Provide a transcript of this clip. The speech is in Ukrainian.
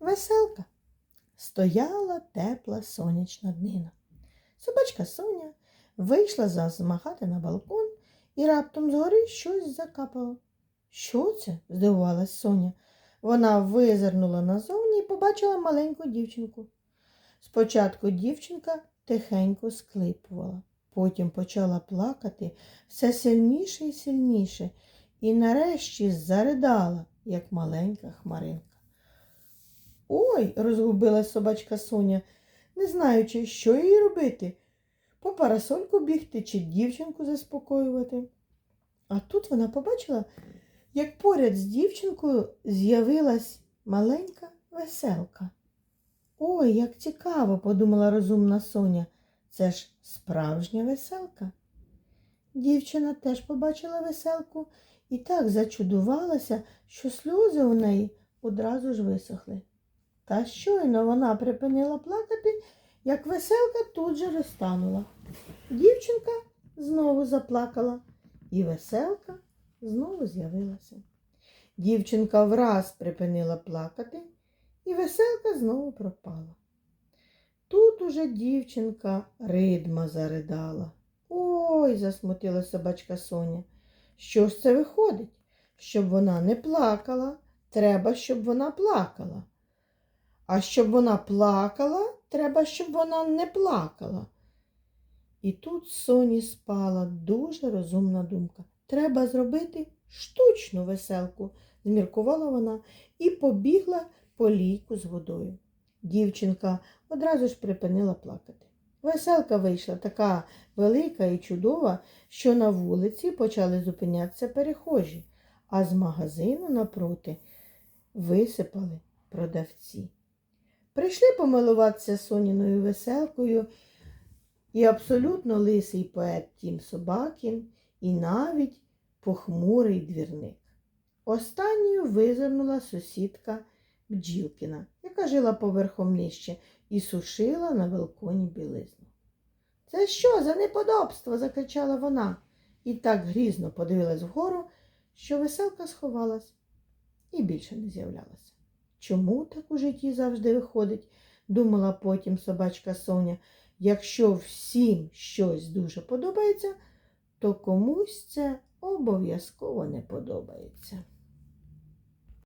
веселка. Стояла тепла сонячна днина. Собачка Соня вийшла зазмахати на балкон і раптом згори щось закапало. Що це? здивувалась Соня. Вона визирнула назовні і побачила маленьку дівчинку. Спочатку дівчинка тихенько склипувала, потім почала плакати все сильніше і сильніше, і нарешті заридала, як маленька хмаринка. Ой, розгубилась собачка Соня, не знаючи, що їй робити. По парасольку бігти чи дівчинку заспокоювати. А тут вона побачила, як поряд з дівчинкою з'явилась маленька веселка. Ой, як цікаво, подумала розумна Соня. Це ж справжня веселка. Дівчина теж побачила веселку і так зачудувалася, що сльози у неї одразу ж висохли. Та щойно вона припинила плакати, як веселка тут же розтанула. Дівчинка знову заплакала, і веселка знову з'явилася. Дівчинка враз припинила плакати, і веселка знову пропала. Тут уже дівчинка ридма заридала. Ой, засмутила собачка Соня. Що ж це виходить? Щоб вона не плакала, треба, щоб вона плакала. А щоб вона плакала, треба, щоб вона не плакала. І тут Соні спала дуже розумна думка. Треба зробити штучну веселку, зміркувала вона і побігла по лійку з водою. Дівчинка одразу ж припинила плакати. Веселка вийшла така велика і чудова, що на вулиці почали зупинятися перехожі, а з магазину напроти висипали продавці. Прийшли помилуватися Соніною веселкою і абсолютно лисий поет Тім Собакін, і навіть похмурий двірник. Останньою визирнула сусідка Бджілкіна, яка жила поверхом нижче і сушила на балконі білизну. Це що за неподобство? закричала вона і так грізно подивилась вгору, що веселка сховалась і більше не з'являлася. Чому так у житті завжди виходить? думала потім собачка Соня. Якщо всім щось дуже подобається, то комусь це обов'язково не подобається.